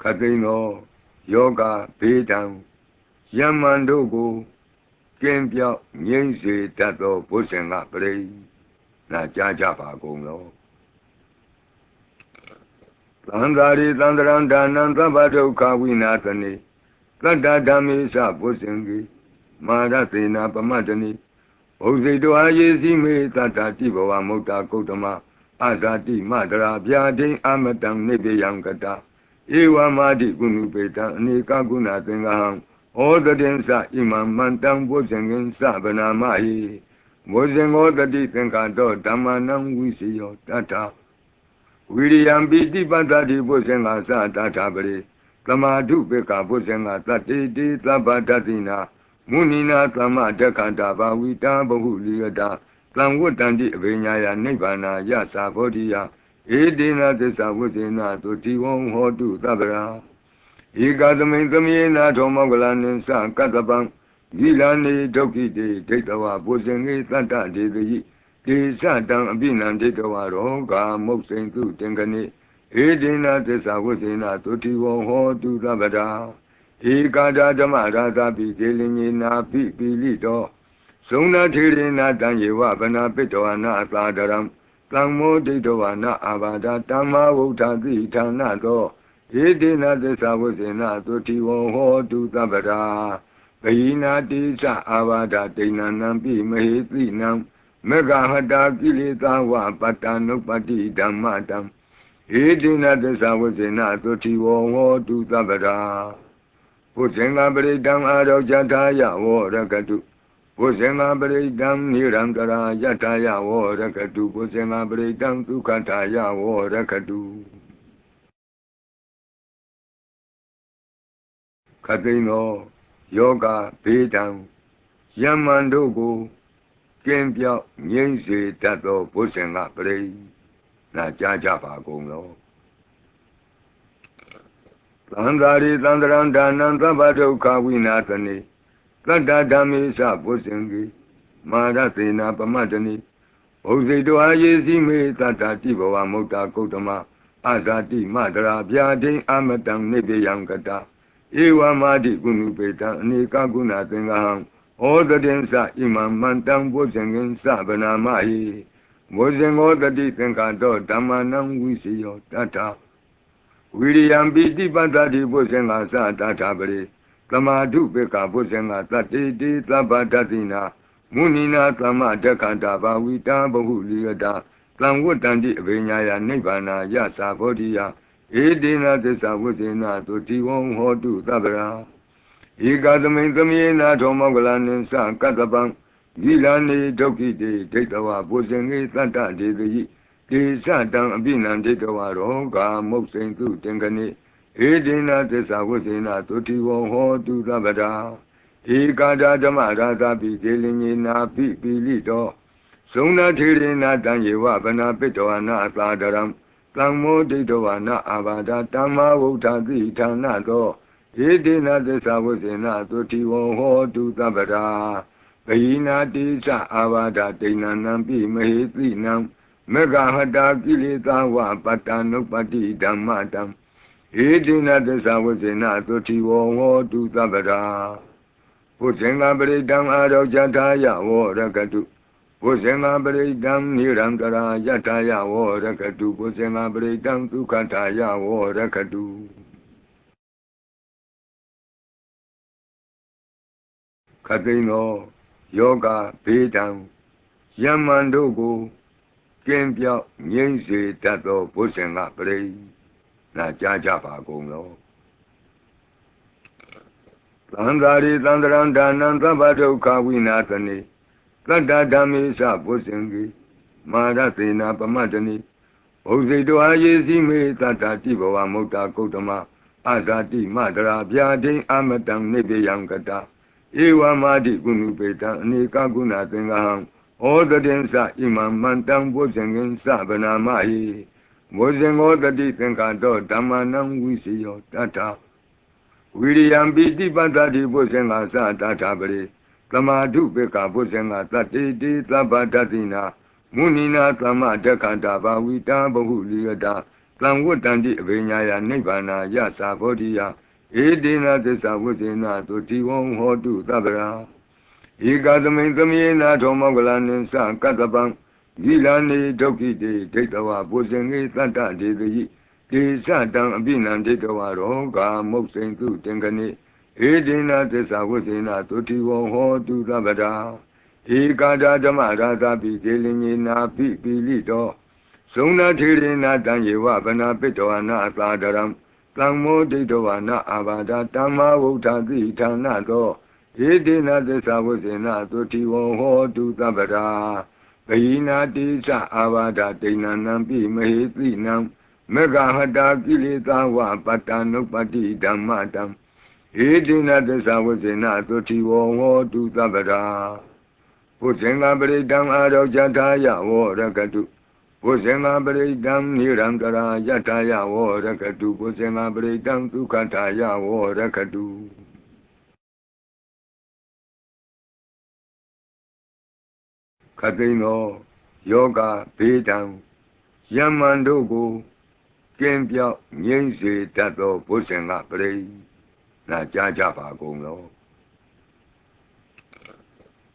ခတ်သိမ်းသောယောဂဘေးဒဏ်ယမန်တို့ကိုကင်းပြောက်ငြိမ့်စေတတ်သောဘုဇင်ကပရိနာကြားကြပါကုန်လောသံဃာရိသံတရံဒါနံသဗ္ဗဒုက္ခဝိနာသနေသတ္တဓမ္မေသဘုဇင်ကိမာရသေနာပမတ္တနိဘုဇိတောအာယေစီမေသတ္တတိဘဝမုတ်တာကုတ္တမအာဇာတိမတရာဗျာဒိအမတံနိဗ္ဗယံကတာ ဧဝမာတိကုဏုပေတံအနေကကုဏသင်္ကဟံဩတတိသဣမံမန္တံဘုဇင်ကင်သဗနာမဟိဘုဇင်ောတတိသင်္ကာတောဓမ္မနံဝိစီယောတတ္ထဝိရိယံပိတိပတ္တိဘုဇင်္ဂသတ္ထပရိသမာဓုပေကဘုဇင်္ဂသတ္တိတိသဗ္ဗတတိနာမုနိနာသမဒက္ခတာဘာဝိတာဘဟုလိယတာသံဝတ္တန္တိအဘိညာယနိဗ္ဗာနာယသာဘောဓိယ ဧတေနသစ္စာဝိသေနသုတိဝံဟောတုသဗ္ဗရာဧကသမိန်သမယေနာထောမောကလနိသကတ္တပံဂိလာနေဒုက္ခိတေဒိဋ္ဌဝဘုဇင်္ဂေသတ္တဒေတိတေသတံအပိနံဒိဋ္ဌဝရောဂာမုတ်စိန်တုတင်္ဂနိဧတေနသစ္စာဝိသေနသုတိဝံဟောတုသဗ္ဗရာဧကာဒဓမ္မရာသပိဒေလင်ညေနာပိပိလိတောသုံးနာထေရေနာတံယေဝဗနာပိတောနာသာဒရံ သံမောဒိဋ္ဌဝနာအာဘာဒတမ္မာဝုဋ္ဌတိဌာနသောဧတေနသစ္စာဝိသေနသုတိဝံဟောတုသဗ္ဗရာဘယိနာတိသအာဘာဒဒိဏနံပိမဟေတိနံမေဃဟတာကိလေသာဝပတ္တနုပတိဓမ္မတံဧတေနသစ္စာဝိသေနသုတိဝံဟောတုသဗ္ဗရာဘုဇင်္ဂပရိတံအာရောဇထာယဝရကတု ဘုဇင်္ဂပရိတံနိရံတရာယထာယဝရကတုဘုဇင်္ဂပရိတံဒုက္ခထာယဝရကတုခသိန်းသောယောဂဘေးဒံယမန်တို့ကိုကင်းပြောက်ငြိမ့်စေတတ်သောဘုဇင်္ဂပရိနာကြားကြပါကုန်လောသံဃာရိသံတရံဒါနံသဗ္ဗဒုက္ခဝိနာသနေ သတ္တဓမ္မေသဘုဇင်္ဂေမာရသေနာပမတ္တနိဘုဇိတောအာယေစီမေသတ္တတိဘဝမုတ်တာကုတ္တမအာဇာတိမတရာဗျာဒိအမတံနိဗ္ဗယံကတာဧဝမာတိကုဏုပေတံအနေကကုဏသင်္ကဟံဩတတိသဣမံမန္တံဘုဇင်္ဂင်သဗနာမဟိဘုဇင်္ဂောတတိသင်္ကာတောဓမ္မနံဝိစီယောတတ္ထဝိရိယံပိတိပတ္တိဘုဇင်္ဂသတ္ထပရိ သမာဓုပေကဘုဇင်္ဂသတ္တိတိသဗ္ဗတတိနာမုနိနာသမဒက္ခတာဘာဝိတာဘဟုလိယတာသံဝတ္တန္တိအဘိညာယနိဗ္ဗာနာယသာဘောဓိယဧတေနသစ္စာဝိသေနသုတိဝံဟောတုသဗ္ဗရာဧကသမိန်သမယေနာထောမောကလနိသကတ္တပံဂိလာနေဒုက္ခိတေဒိဋ္ဌဝဘုဇင်္ဂေသတ္တဒေတိတေသတံအပိနံဒိဋ္ဌဝရောဂာမုတ်စိန်သူတင်္ဂနိ ဧတေနသစ္စာဝိသေနသုတိဝံဟောတုသဗ္ဗရာဧကာဒဓမ္မရာသပိဒေလင်ညေနာပိပိလိတောသုံးနာထေရေနာတံယေဝဗနာပိတောနာသာဒရံသံမောဒိဋ္ဌဝနာအာဘာဒတမ္မာဝုဋ္ဌတိဌာနသောဧတေနသစ္စာဝိသေနသုတိဝံဟောတုသဗ္ဗရာဘယိနာတိသအာဘာဒဒိဏနံပိမဟေတိနံမေဃဟတာကိလေသာဝပတ္တနုပတိဓမ္မတံ ဧတေနသစ္စာဝိသေနသုတိဝံဟောတုသဗ္ဗရာဘုဇင်္ဂပရိတံအာရောဇထာယဝရကတုဘုဇင်္ဂပရိတံနိရံတရာယထာယဝရကတုဘုဇင်္ဂပရိတံဒုက္ခထာယဝရကတုခသိန်းသောယောဂဘေးဒံယမန်တို့ကိုကင်းပြောက်ငြိမ့်စေတတ်သောဘုဇင်္ဂပရိ နာကြားကြပါကုန်လောသံဃာရိသံတရံဒါနံသဗ္ဗဒုက္ခဝိနာသနေသတ္တဓမ္မေသဘုဇင်္ဂေမာရသေနာပမတ္တနိဘုဇိတောအာယေစီမေသတ္တတိဘဝမုတ်တာကုတ္တမအာဇာတိမတရာဗျာဒိအမတံနိဗ္ဗယံကတာဧဝမာတိကုဏုပေတံအနေကကုဏသင်္ကဟံဩတတိသဣမံမန္တံဘုဇင်္ဂင်သဗနာမဟိ ဘုဇင်္ဂောတတိသင်္ကာတောဓမ္မနံဝိစီယောတတ္ထဝိရိယံပိတိပတ္တိဘုဇင်္ဂသတ္ထပရိသမာဓုပေကဘုဇင်္ဂသတ္တိတိသဗ္ဗတတိနာမုနိနာသမဒက္ခတာဘာဝိတာဘဟုလိယတာသံဝတ္တန္တိအဘိညာယနိဗ္ဗာနာယသာဘောဓိယဧတေနသစ္စာဝိသေနသုတိဝံဟောတုသဗ္ဗရာဧကသမိန်သမေနာထောမောကလနိသကတ္တပံ ဒီလာနေဒုက္ခိတေဒိဋ္ဌဝပုဇင်္ဂေသတ္တဒေတိတေသတံအပိနံဒိဋ္ဌဝရောဂာမုတ်စိန်သူတင်ကနိဧတေနသစ္စာဝိသေနသုတိဝံဟောတုသဗ္ဗရာဧကာဒဓမ္မရာသပိဒေလင်ညေနာပိပိလိတောဇုံနာထေရိနာတံယေဝဗနာပိတောနာသာဒရံသံမောဒိဋ္ဌဝနာအာဘာဒတမ္မာဝုဋ္ဌတိဌာနသောဧတေနသစ္စာဝိသေနသုတိဝံဟောတုသဗ္ဗရာ ဘယိနာတိသအာဘာဒတိဏနံပိမဟေတိနံမေဃဟတာကိလေသာဝပတ္တနုပတ္တိဓမ္မတံဧတေနသစ္စာဝိသေနသုတိဝံဟောတုသဗ္ဗရာဘုဇင်္ဂပရိတံအာရောဇထာယဝရကတုဘုဇင်္ဂပရိတံနိရံတရာယထာယဝရကတုဘုဇင်္ဂပရိတံဒုက္ခထာယဝရကတု ခသိန်းသောယောဂဘေးဒံယမန်တို့ကိုကျင်းပြောက်ငြိမ့်စေတတ်သောဘုဇင်္ဂပရိနာကြားကြပါကုန်လော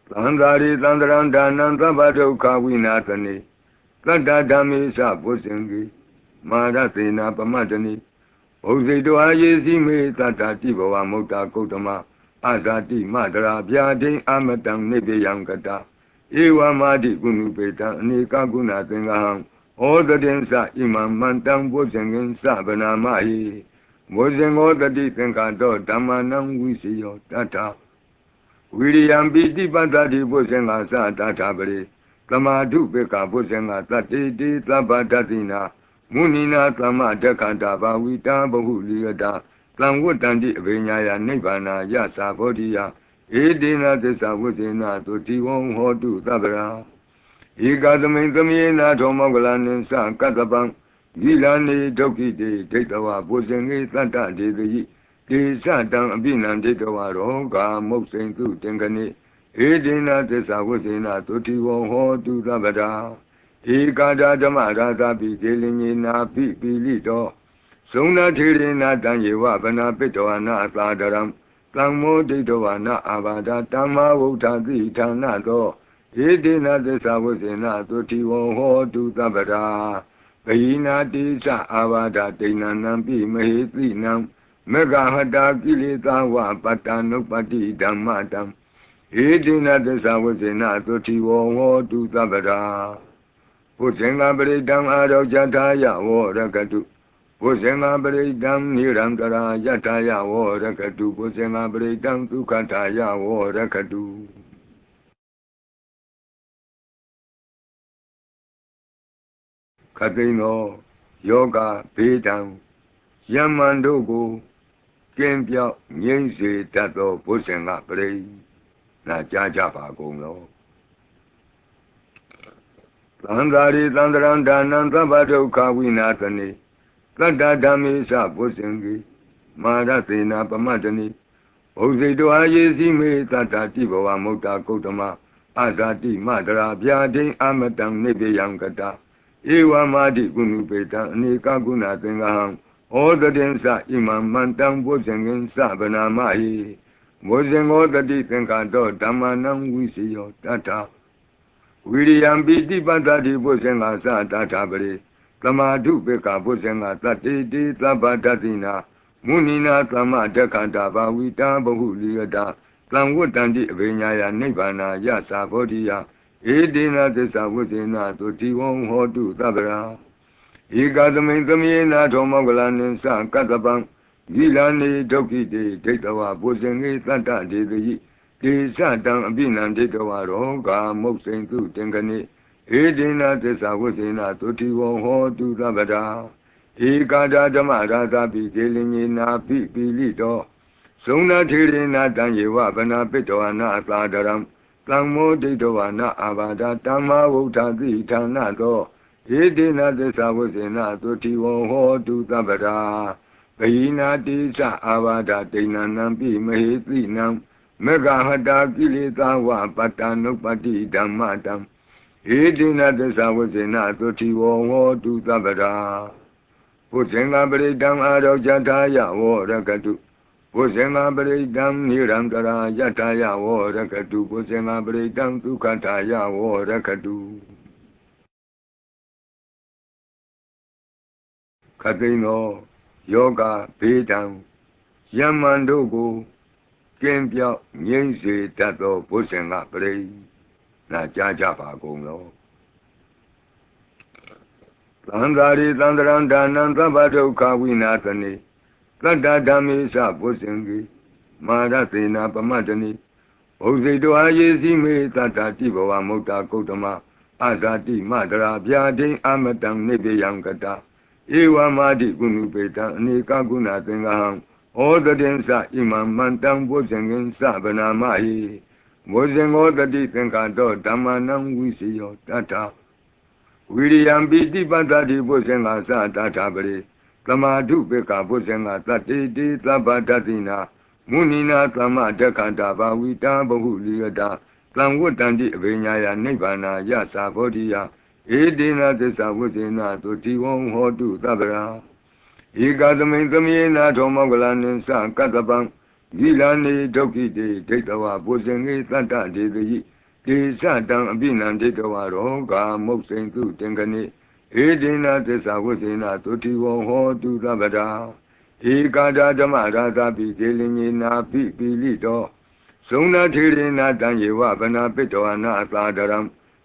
သံဃာရိသန္တရံဒါနံသဗ္ဗဒုက္ခဝိနာသနေသတ္တဓမ္မေသဘုဇင်္ဂေမာရသေနာပမတ္တနိဘုဇိတောအာယေစီမေသတ္တတိဘဝမုတ်တာကုတ္တမအာဇာတိမတရာဗျာဒိအမတံနိဗ္ဗယံကတာ ဧဝမာတိကုဏုပေတံအနေကကုဏသင်္ဃဟံဩတတိသဣမံမန္တံဘုဇင်္ဂင်သဗနာမဟိဘုဇင်္ဂောတတိသင်္ကာတောဓမ္မနံဝိစီယောတတ္ထဝိရိယံပိတိပတ္တိဘုဇင်္ဂသတ္ထပရိသမာဓုပေကဘုဇင်္ဂသတ္တိတိသဗ္ဗတတိနာမုနိနာသမ္မတက္ခတာဘာဝိတာဘဟုလိယတာသံဝတ္တန္တိအဘိညာယနိဗ္ဗာနာယသာဘောဓိယ ဧတေနသစ္စာဝိသေနသုတိဝံဟောတုသဗ္ဗရာဧကသမိန်သမေနာထောမောကလနိသကတ္တပံဒီလာနေဒုက္ခိတေဒိဋ္ဌဝဘုဇင်္ဂေသတ္တဒေတိတေသတံအပိနံဒိဋ္ဌဝရောဂာမုတ်စိန်သူတင်ကနိဧတေနသစ္စာဝိသေနသုတိဝံဟောတုသဗ္ဗရာဧကာဒဓမ္မရာသပိဒေလင်ညေနာပိပိလိတောဇုံနာထေရိနာတံယေဝဗနာပိတောနာသာဒရံ သံမောဒိဋ္ဌဝနာအာဘာဒတမ္မာဝုဋ္ဌတိဌာနသောဧတေနသစ္စာဝိသေနသုတိဝံဟောတုသဗ္ဗရာဘယိနာတိသအာဘာဒတိဏနံပိမဟေတိနံမေဃဟတာကိလေသာဝပတ္တနုပတ္တိဓမ္မတံဧတေနသစ္စာဝိသေနသုတိဝံဟောတုသဗ္ဗရာဘုဇင်္ဂပရိတံအာရောဇထာယဝရကတု ဘုဇင်္ဂပရိတံနိရံတရာယထာယဝရကတုဘုဇင်္ဂပရိတံဒုက္ခထာယဝရကတုခသိန်းသောယောဂဘေးဒံယမန်တို့ကိုကျင်းပြောက်ငြိမ့်စေတတ်သောဘုဇင်္ဂပရိနာကြားကြပါကုန်လောသံဃာရိသန္တရံဒါနံသဗ္ဗဒုက္ခဝိနာသနေ သတ္တဓမ္မေသဘုဇင်္ဂေမာရသေနာပမတ္တနိဘုဇိတောအာယေစီမေသတ္တတိဘဝမုတ်တာကုတ္တမအာဇာတိမတရာဗျာဒိအမတံနိဗ္ဗယံကတာဧဝမာတိကုဏုပေတံအနေကကုဏသင်္ဃဟံဩတတိသဣမံမန္တံဘုဇင်္ဂင်သဗနာမဟိဘုဇင်္ဂောတတိသင်္ခါတောဓမ္မနံဝိစီယောတတ္ထဝိရိယံပိတိပတ္တိဘုဇင်္ဂသတ္ထပရိ သမာဓုပေကဘုဇင်္ဂသတ္တိတိသဗ္ဗတတိနာမုနိနာသမ္မတက္ခတာဘာဝိတာဘဟုလိယတာသံဝတ္တန္တိအဘိညာယနိဗ္ဗာနာယသာဘောဓိယဧတေနသစ္စာဝိသေနသုတိဝံဟောတုသဗ္ဗရာဧကသမိန်သမေနာထောမောကလနိသကတ္တပံဒီလာနေဒုက္ခိတေဒိဋ္ဌဝဘုဇင်္ဂေသတ္တဒေတိတေသတံအပိနံဒိဋ္ဌဝရောဂာမုတ်စိန်သူတင်ကနိ ဧတေနသစ္စာဝိသေနသုတိဝံဟောတုသဗ္ဗရာဧကာဒဓမ္မရာသပိဒေလင်ညေနာပိပိလိတောဇုံနာထေရိနာတံယေဝဗနာပိတောနာသာဒရံသံမောဒိဋ္ဌဝနာအာဘာဒတမ္မာဝုဋ္ဌတိဌာနသောဧတေနသစ္စာဝိသေနသုတိဝံဟောတုသဗ္ဗရာဘယိနာတိသအာဘာဒတိဏနံပိမဟေတိနံမေဃဟတာကိလေသာဝပတ္တနုပတိဓမ္မတံ ဧတေနသစ္စာဝိသေနသုတိဝံဟောတုသဗ္ဗရာဘုဇင်္ဂပရိတံအာရောဇထာယဝရကတုဘုဇင်္ဂပရိတံနိရံတရာယထာယဝရကတုဘုဇင်္ဂပရိတံဒုက္ခထာယဝရကတုခသိန်းသောယောဂဘေးတံယမန်တို့ကိုကင်းပြောက်ငြိမ့်စေတတ်သောဘုဇင်္ဂပရိ နာကြားကြပါကုန်လောသံဃာရိသံဃရံဒါနံသဗ္ဗဒုက္ခဝိနာသနေသတ္တဓမ္မေသဘုဇင်္ဂေမာရသေနာပမတနိဘုဇိတောအာယေစီမေသတ္တတိဘဝမုတ်တာကုတ္တမအာဇာတိမတရာဗျာဒိအမတံနိဗ္ဗယံကတာဧဝမာတိကုဏုပေတံအနေကကုဏသင်္ဃဟံဩတတင်္စဣမံမန္တံဘုဇင်္ဂင်သဗနာမဟိ ဘုဇင်္ဂောတတိသင်္ကာတောဓမ္မနံဝိစီယောတတ္ထဝိရိယံပိတိပတ္တိဘုဇင်္ဂသတတ္ထပရိသမာဓုပေကဘုဇင်္ဂသတ္တိတိသဗ္ဗတတိနာမုဏိနာသမ္မတက္ခတာဘာဝိတာဘဟုလိယတာသံဝတ္တန္တိအဘိညာယနိဗ္ဗာနာယသာဘောဓိယဧတေနသစ္စာဝိသေနသုတိဝံဟောတုသဗ္ဗရာဧကသမိန်သမေနာထောမောကလနိသကတ္တပံ ဒီလာနေဒုက္ခိတေဒိဋ္ဌဝဘုဇင်္ဂေသတ္တဒေတိတေသတံအပိနံဒိဋ္ဌဝရောဂာမုတ်စိန်သူတင်ကနိဧတေနသစ္စာဝိသေနသုတိဝံဟောတုသဗ္ဗရာဧကာဒဓမ္မရာသပိဒေလင်ညေနာပိပိလိတောဇုံနာထေရေနာတံယေဝဗနာပိတောနာသာဒရံ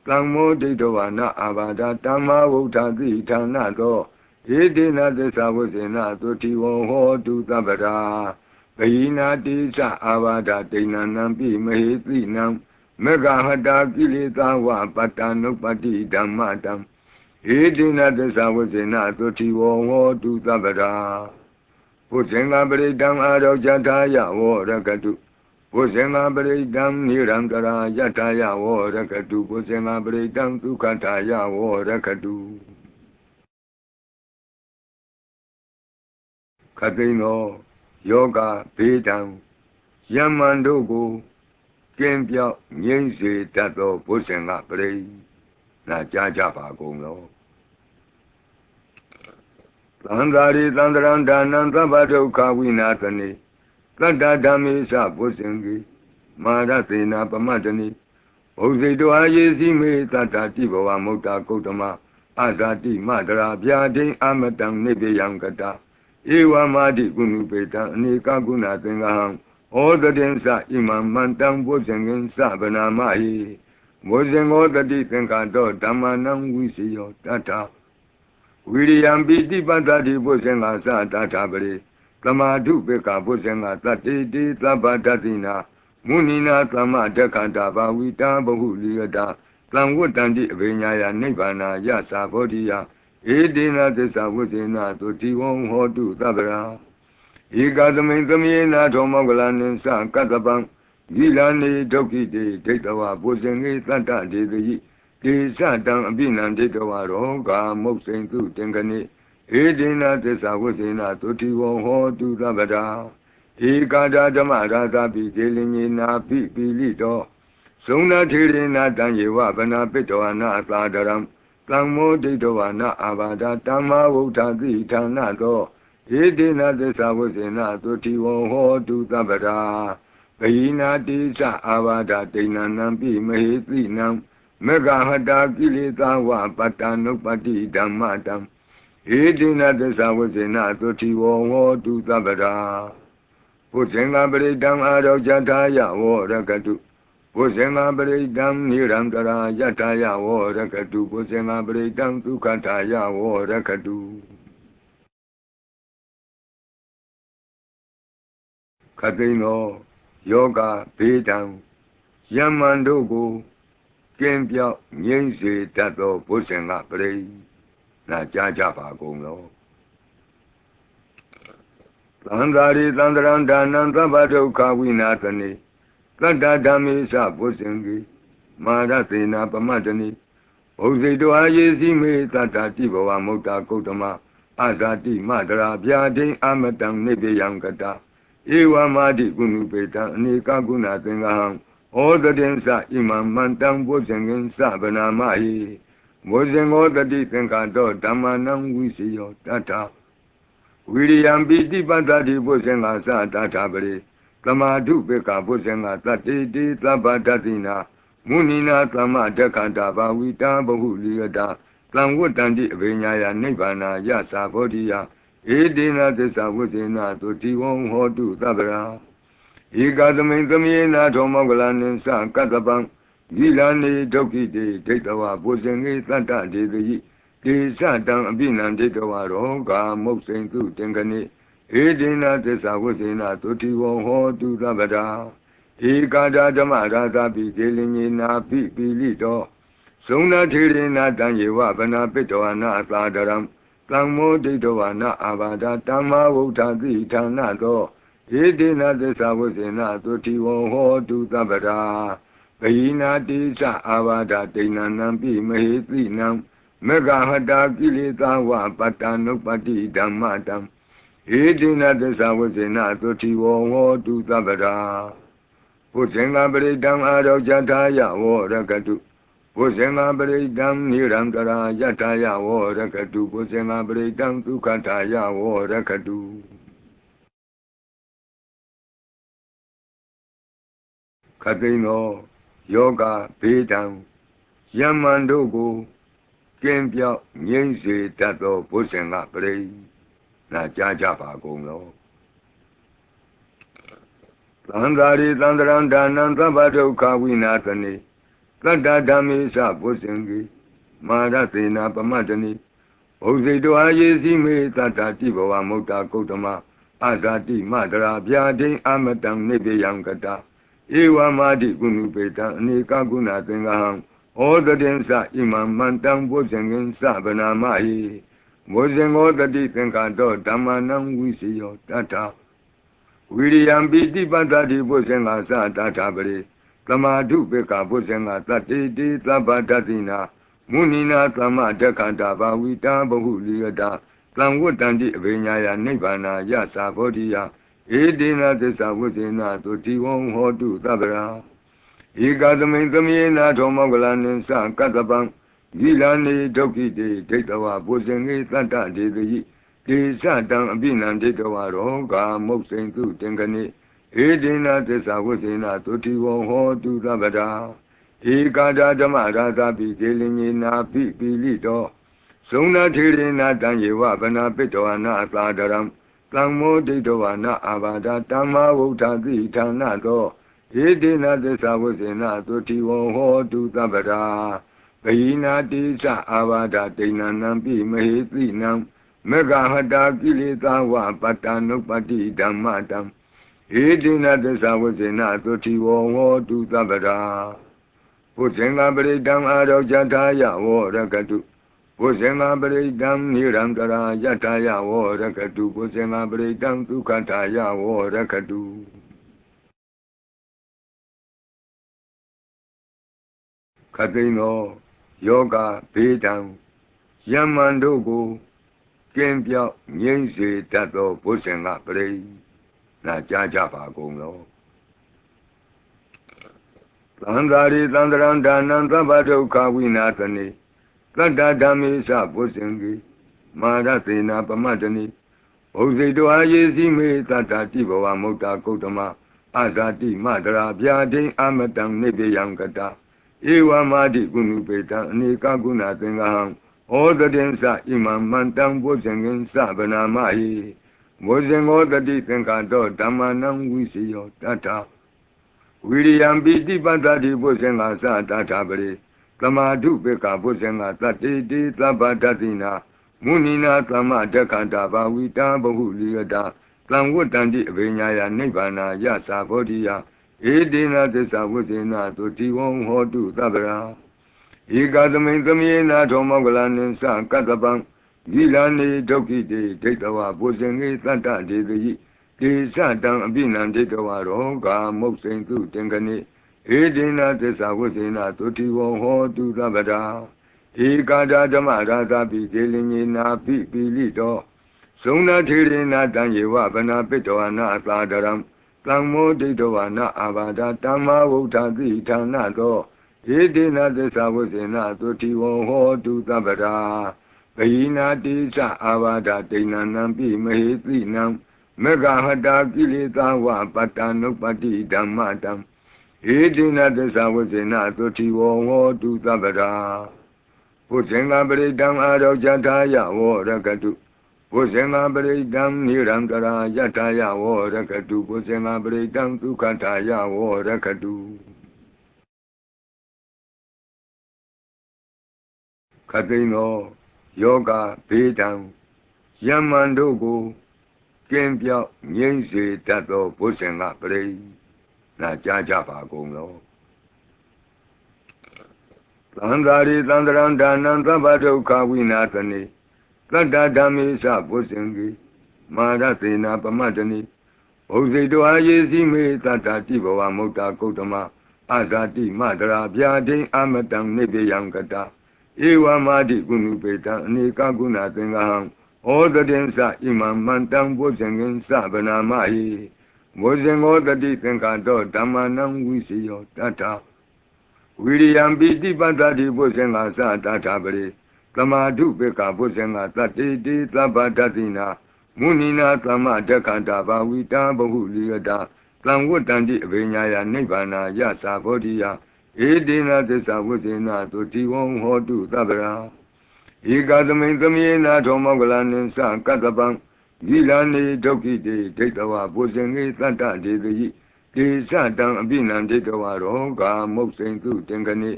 သံမောဒိဋ္ဌဝနာအာဘာဒတမ္မာဝုဋ္ဌတိဌာနသောဧတေနသစ္စာဝိသေနသုတိဝံဟောတုသဗ္ဗရာ ဘယိနာတိသအာဘာဒဒိဏနံပိမဟေတိနံမေဃဟတာကိလေသာဝပတ္တနုပတ္တိဓမ္မတံဧတေနသစ္စာဝိသေနသုတိဝံဟောတုသဗ္ဗရာဘုဇင်္ဂပရိတံအာရောဇထာယဝရကတုဘုဇင်္ဂပရိတံနိရံတရာယထာယဝရကတုဘုဇင်္ဂပရိတံဒုက္ခထာယဝရကတုခသိန်းသော ယောဂဘေးတံယမန်တို့ကိုကင်းပြောက်ငြိမ့်စေတတ်သောဘုဇင်္ဂပရိနာကြားကြပါကုန်လောသံဃာရိသံဃရံဒါနံသဗ္ဗဒုက္ခဝိနာသနေသတ္တဓမ္မေသဘုဇင်္ဂေမာရသေနာပမတနိဘုဇိတောအာယေစီမေသတ္တတိဘဝမုတ်တာကုတ္တမအာဇာတိမတရာဗျာဒိအမတံနိဗ္ဗယံကတာ ဧဝမာတိကုဏုပေတံအနေကကုဏသင်္ဃဟံဩတတင်္စဣမံမန္တံဘုဇင်္ဂင်သဗနာမဟိဘုဇင်္ဂောတတိသင်္ကာတောဓမ္မနံဝိစီယောတတ္ထဝိရိယံပိတိပတ္တိဘုဇင်္ဂသတတ္ထပရိသမာဓုပေကဘုဇင်္ဂသတ္တိတိသဗ္ဗတတိနာမုဏိနာသမ္မတက္ခတာဘာဝိတာဘဟုလိယတာသံဝတ္တန္တိအဘိညာယနိဗ္ဗာနာယသာဘောဓိယ ဧတေနသစ္စာဝိသေနသုတိဝံဟောတုသဗ္ဗရာဧကသမိန်သမေနာထောမောကလနိသကတ္တပံဒီလာနေဒုက္ခိတေဒိဋ္ဌဝဘုဇင်္ဂေသတ္တဒေတိတေသတံအပိနံဒိဋ္ဌဝရောဂာမုတ်စိန်သူတင်ကနိဧတေနသစ္စာဝိသေနသုတိဝံဟောတုသဗ္ဗရာဧကာဒဓမ္မရာသပိဒေလင်ညေနာပိပိလိတောဇုံနာထေရေနာတံယေဝဗနာပိတောနာသာဒရံ သံမောဒိဋ္ဌဝနာအာဘာဒတမ္မာဝုဋ္ဌတိဌာနသောဧတေနသစ္စာဝိသေနသုတိဝံဟောတုသဗ္ဗရာဘယိနာတိသအာဘာဒဒိဏနံပိမဟေတိနံမေဃဟတာကိလေသာဝပတ္တနုပတ္တိဓမ္မတံဧတေနသစ္စာဝိသေနသုတိဝံဟောတုသဗ္ဗရာဘုဇင်္ဂပရိတံအာရောဇထာယဝရကတု ဘုဇင်္ဂပရိတံနိရံတရာယထာယဝရကတုဘုဇင်္ဂပရိတံဒုက္ခထာယဝရကတုခသိန်းသောယောဂဘေးတံယမန်တို့ကိုကင်းပြောက်ငြိမ့်စေတတ်သောဘုဇင်္ဂပရိနာကြားကြပါကုန်လောသံဃာရိသံဃရံဒါနံသဗ္ဗဒုက္ခဝိနာသနေ သတ္တဓမ္မေသဘုဇင်္ဂေမာရသေနာပမတနိဘုဇိတောအာယေစီမေသတ္တတိဘဝမုတ်တာကုတ္တမအာဇာတိမတရာဗျာဒိအမတံနိဗ္ဗယံကတာဧဝမာတိကုဏုပေတံအနေကကုဏသင်္ဃဟံဩတတင်္စဣမံမန္တံဘုဇင်္ဂင်သဗနာမဟိဘုဇင်္ဂောတတိသင်္ကာတောဓမ္မနံဝိစီယောတတ္ထဝဝိရိယံပိတိပတ္တတိဘုဇင်္ဂသတာထာပရိ သမာဓုပေကဘုဇင်္ဂသတ္တိတိသဗ္ဗတတိနာမုနိနာသမ္မဒက္ခတာဘာဝိတာဘဟုလိယတာသံဝတ္တန္တိအဘိညာယနိဗ္ဗာနာယသာဘောဓိယဧတေနသစ္စာဝိသေနသုတိဝံဟောတုသဗ္ဗရာဧကသမိန်သမေနာထောမောကလနိသကတ္တပံဝိလာနေဒုက္ခိတေဒိဋ္ဌဝဘုဇင်္ဂေသတ္တဒေတိတေသတံအပိနံဒိဋ္ဌဝရောဂာမုတ်စိန်သူတင်ကနိ ဧတေနသစ္စာဝိသေနသုတိဝံဟောတုသဗ္ဗရာဧကာဒဓမ္မရာသပိဒေလင်ညေနာပိပိလိတောသုံးနာထေရနာတံယေဝဗနာပိတောနာသာဒရံသံမောဒိဋ္ဌဝနာအာဘာဒတမ္မာဝုဋ္ဌတိဌာနသောဧတေနသစ္စာဝိသေနသုတိဝံဟောတုသဗ္ဗရာဘယိနာတိသအာဘာဒဒိဏနံပိမဟေတိနံမေဃဟတာကိလေသာဝပတ္တနုပတိဓမ္မတံ ဧတေနသစ္စာဝိသေနသုတိဝံဟောတုသဗ္ဗရာဘုဇင်္ဂပရိတံအာရောဇထာယဝရကတုဘုဇင်္ဂပရိတံနိရံတရာယထာယဝရကတုဘုဇင်္ဂပရိတံဒုက္ခထာယဝရကတုခသိန်သောယောဂဘေးဒံယမန်တို့ကိုကျင်းပြောက်ငြိမ့်စေတတ်သောဘုဇင်္ဂပရိ နာကြားကြပါကုန်လောသံဃာရိသံတရံဒါနံသဗ္ဗဒုက္ခဝိနာသနေသတ္တဓမ္မေသဘုဇင်္ဂေမာရသေနာပမတ္တနိဘုဇိတောအာယေစီမေသတ္တတိဘဝမုတ်တာကုတ္တမအာဇာတိမတရာဗျာဒိအမတံနိဗ္ဗယံကတာဧဝမာတိကုဏုပေတံအနေကကုဏသင်္ဃဟံဩတတင်္စဣမံမန္တံဘုဇင်္ဂင်္စဗနာမဟိ ဘုဇင်္ဂောတတိသင်္ခါတောဓမ္မနံဝိစီယောတတ္ထဝိရိယံပိတိပတ္တတိဘုဇင်္ဂသတတ္ထပရိသမာဓုပေကဘုဇင်္ဂသတ္တိတိသဗ္ဗတတိနာမုနိနာသမ္မဒက္ခတာဘာဝိတာဘဟုလိယတာသံဝတ္တန္တိအဘိညာယနိဗ္ဗာနာယသာဘောဓိယဧတေနသစ္စာဝိသေနသုတိဝံဟောတုသဗ္ဗရာဧကသမိန်သမေနာထောမောကလနိသကတ္တပံ ဝိလာနေဒုက္ခိတေဒိဋ္ဌဝဘုဇင်္ဂေသတ္တဒေတိတေသတံအပိနံဒိဋ္ဌဝရောဂာမုတ်စိန်သူတင်ကနိဧတေနသစ္စာဝိသေနသုတိဝံဟောတုသဗ္ဗရာဧကာဒဓမ္မရာသပိဒေလင်ညေနာပိပိလိတောသုံးနာထေရနာတံယေဝဗနာပိတောနာသာဒရံသံမောဒိဋ္ဌဝနာအာဘာဒတမ္မာဝုဋ္ဌတိဌာနသောဧတေနသစ္စာဝိသေနသုတိဝံဟောတုသဗ္ဗရာ ဘယိနာတိသအာဘာဒဒိဏနံပိမဟေတိနံမေဃဟတာကိလေသာဝပတ္တနုပတိဓမ္မတံဧတေနသစ္စာဝိသေနသုတိဝံဟောတုသဗ္ဗရာဘုဇင်္ဂပရိတံအာရောဇထာယဝရကတုဘုဇင်္ဂပရိတံနိရံတရာယထာယဝရကတုဘုဇင်္ဂပရိတံဒုက္ခထာယဝရကတုခသိန်သော ယောဂဘေးဒံယမန်တို့ကိုကျင်းပြောက်ငြိမ့်စေတတ်သောဘုဇင်္ဂပရိနာကြားကြပါကုန်လောသံဃာရိသံတရံဒါနံသဗ္ဗဒုက္ခဝိနာသနေသတ္တဓမ္မေသဘုဇင်္ဂေမာရသေနာပမတ္တနိဘုဇိတောအာယေစီမေသတ္တတိဘဝမုတ်တာကုတ္တမအာဇာတိမတရာဗျာဒိအမတံနိဗ္ဗယံကတာ ဧဝမာတိကုဏုပေတံအနေကကုဏသင်္ဃဟံဩတတင်္စဣမံမန္တံဘုဇင်္ဂင်္စဗနာမဟိဘုဇင်္ဂောတတိသင်္ခါတောဓမ္မနံဝိစီယောတတ္ထဝိရိယံပိတိပတ္တိဘုဇင်္ဂသတတ္ထပရိသမာဓုပေကဘုဇင်္ဂသတ္တိတိသဗ္ဗတတိနာမုနိနာသမ္မဒက္ခတာဘာဝိတာဘဟုလိယတာသံဝတ္တန္တိအဘိညာယနိဗ္ဗာနာယသာဘောဓိယ ဧတေနသစ္စာဝိသေနသုတိဝံဟောတုသဗ္ဗရာဧကသမိန်သမေနာထောမောကလနိသကတ္တပံဒီလာနေဒုက္ခိတေဒိဋ္ဌဝဘုဇင်္ဂေသတ္တဒေတိတေသတံအပိနံဒိဋ္ဌဝရောဂာမုတ်စိန်သူတင်ကနိဧတေနသစ္စာဝိသေနသုတိဝံဟောတုသဗ္ဗရာဧကာဒဓမ္မရာသပိဒေလင်ညေနာပိပိလိတောသုံးနာထေရနာတံယေဝဗနာပိတောနာသာဒရံ သံမောဒိဋ္ဌဝနာအာဘာဒတမ္မာဝုဋ္ဌတိဌာနသောဧတေနသစ္စာဝိသေနသုတိဝံဟောတုသဗ္ဗရာဘပယိနာတိသအာဘာဒဒိဏနံပိမဟေတိနံမေဃဟတာကိလေသာဝပတ္တနုပတ္တိဓမ္မတံဧတိနသစ္စာဝဇ္ဇနာသုတိဝောဟောတုသဗ္ဗရာဘုဇင်္ဂပရိတံအာရောဇထာယဝောရကတု ဘုဇင်္ဂပရိတံနိရံတရာယထာယဝောရကတုဘုဇင်္ဂပရိတံဒုက္ခထာယဝောရကတုခတိန်သောယောဂဘေးတံယမန်တို့ကိုကျင်းပြောက်ငြိမ့်စေတတ်သောဘုဇင်္ဂပရိနာကြားကြပါကုန်လောသံဃာရိသံတရံဒါနံသဗ္ဗဒုက္ခဝိနာသနေ သတ္တဓမ္မေသဘုဇင်္ဂေမာရသေနာပမတ္တနိဘုဇိတောအာယေစီမေသတ္တတိဘဝမုတ်တာကုတ္တမအာဇာတိမတရာဗျာဒိအမတံနိဗ္ဗယံကတာဧဝမာတိကုဏုပေတံအနေကကုဏသင်္ဃဟံဩတတိသဣမံမန္တံဘုဇင်္ဂင်သဗနာမဟိဘုဇင်္ဂောတတိသင်္ဃတောဓမ္မနံဝိစီယောတတဝိရိယံပိတိပတ္တိဘုဇင်္ဂသတထပရိ သမာဓုပေကဘုဇင်္ဂသတ္တိတိသဗ္ဗတတိနာမုနိနာသမ္မတက္ခတာဘာဝိတာဘဟုလိယတာသံဝတ္တန္တိအဘိညာယနိဗ္ဗာနာယသာဘောဓိယဧတိနာသစ္စာဝိသေနာသုတိဝံဟောတုသဗ္ဗရာဧကသမိန်သမယေနာထောမောကလနိသကတ္တပံဂိလာနေဒုက္ခိတေဒိဋ္ဌဝဘုဇင်္ဂေသတ္တဒေတိတေသတံအပိနံဒိဋ္ဌဝရောဂာမုတ်စိန်တုတင်ကနိ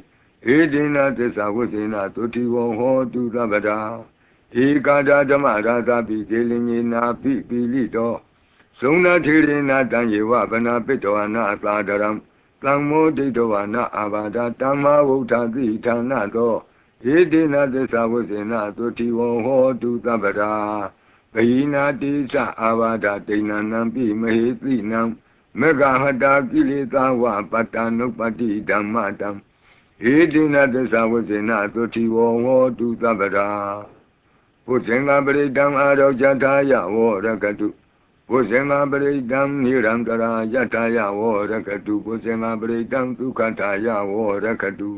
ဧတိနာသစ္စာဝိသေနာသုတိဝံဟောတုသဗ္ဗရာဧကာဒဓမ္မရာသပိဒေလင်ညေနာပိပိလိတောသုံးနာထေရနာတံယေဝဗနာပိတောနာသာဒရံသံမောဒိဋ္ဌဝနာအာဘာဒတမ္မာဝုဋ္ဌတိဌာနသောဧတေနသစ္စာဝိသေနသုတိဝံဟောတုသဗ္ဗရာဘယိနာတိသအာဘာဒဒိဏနံပိမဟေတိနံမေဃဟတာကိလေသာဝပတ္တနုပတ္တိဓမ္မတံ ဧတေနသစ္စာဝိသေနသုတိဝံဟောတုသဗ္ဗရာဘုဇင်္ဂပရိတံအာရောဇထာယဝောရကတုဘုဇင်္ဂပရိတံနိရံတရာယထာယဝောရကတုဘုဇင်္ဂပရိတံဒုက္ခထာယဝောရကတု